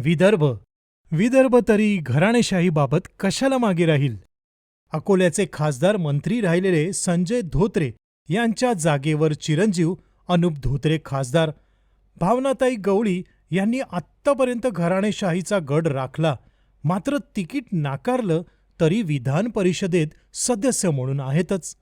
विदर्भ. विदर्भ तरी घराणेशाहीबाबत कशाला मागे राहील? अकोल्याचे खासदार मंत्री राहिलेले संजय धोत्रे यांच्या जागेवर चिरंजीव अनुप धोत्रे खासदार भावनाताई गवळी यांनी आत्तापर्यंत घराणेशाहीचा गड राखला मात्र तिकीट नाकारलं तरी विधान परिषदेत सदस्य म्हणून आहेतच.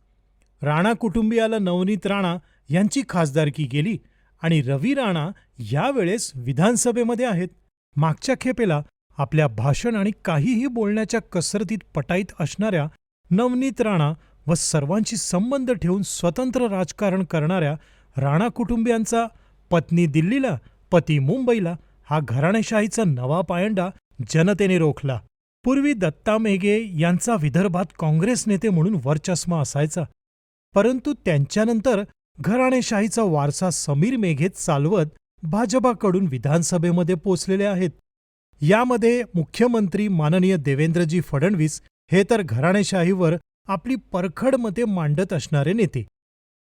राणा कुटुंबियाला नवनीत राणा यांची खासदारकी गेली आणि रवी राणा यावेळेस विधानसभेमध्ये आहेत. मागच्या खेपेला आपल्या भाषण आणि काहीही बोलण्याच्या कसरतीत पटाईत असणाऱ्या नवनीत राणा व सर्वांशी संबंध ठेवून स्वतंत्र राजकारण करणाऱ्या राणा कुटुंबियांचा पत्नी दिल्लीला पती मुंबईला हा घराणेशाहीचा नवा पायंडा जनतेने रोखला. पूर्वी दत्ता मेघे यांचा विदर्भात काँग्रेस नेते म्हणून वर्चस्मा असायचा. परंतु त्यांच्यानंतर घराणेशाहीचा वारसा समीर मेघे चालवत भाजपाकडून विधानसभेमध्ये पोचलेले आहेत. यामध्ये मुख्यमंत्री माननीय देवेंद्रजी फडणवीस हे तर घराणेशाहीवर आपली परखड मते मांडत असणारे नेते.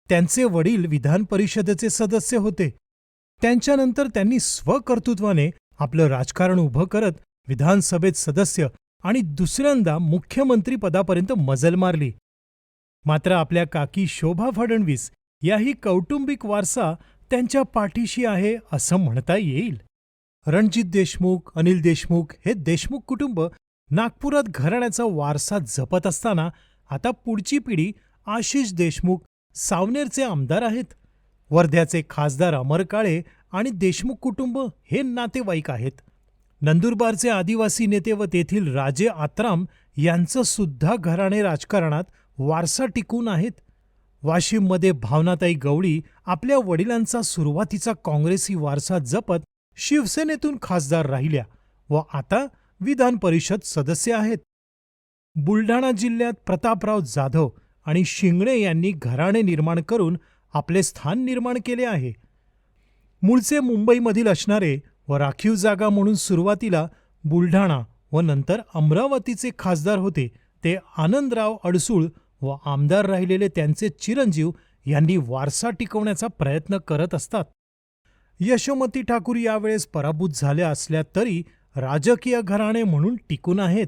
त्यांचे वडील विधान परिषदेचे सदस्य होते. त्यांच्यानंतर त्यांनी स्वकर्तृत्वाने आपलं राजकारण उभं करत विधानसभेत सदस्य आणि दुसऱ्यांदा मुख्यमंत्री पदापर्यंत मजल मारली. मात्र आपल्या काकी शोभा फडणवीस याही कौटुंबिक वारसा त्यांच्या पाठीशी आहे असं म्हणता येईल. रणजित देशमुख अनिल देशमुख हे देशमुख कुटुंब नागपुरात घराण्याचा वारसा जपत असताना आता पुढची पिढी आशिष देशमुख सावनेरचे आमदार आहेत. वर्ध्याचे खासदार अमर काळे आणि देशमुख कुटुंब हे नातेवाईक आहेत. नंदुरबारचे आदिवासी नेते व तेथील राजे आत्राम यांचं सुद्धा घराणे राजकारणात वारसा टिकून आहेत. वाशिममध्ये भावनाताई गवळी आपल्या वडिलांचा सुरुवातीचा काँग्रेसी वारसा जपत शिवसेनेतून खासदार राहिल्या व आता विधान परिषद सदस्य आहेत. बुलढाणा जिल्ह्यात प्रतापराव जाधव आणि शिंगणे यांनी घराणे निर्माण करून आपले स्थान निर्माण केले आहे. मूळचे मुंबईमधील असणारे व राखीव जागा म्हणून सुरुवातीला बुलढाणा व नंतर अमरावतीचे खासदार होते ते आनंदराव अडसूळ व आमदार राहिलेले त्यांचे चिरंजीव यांनी वारसा टिकवण्याचा प्रयत्न करत असतात. यशोमती ठाकूर यावेळेस पराभूत झाल्या असल्या तरी राजकीय घराणे म्हणून टिकून आहेत.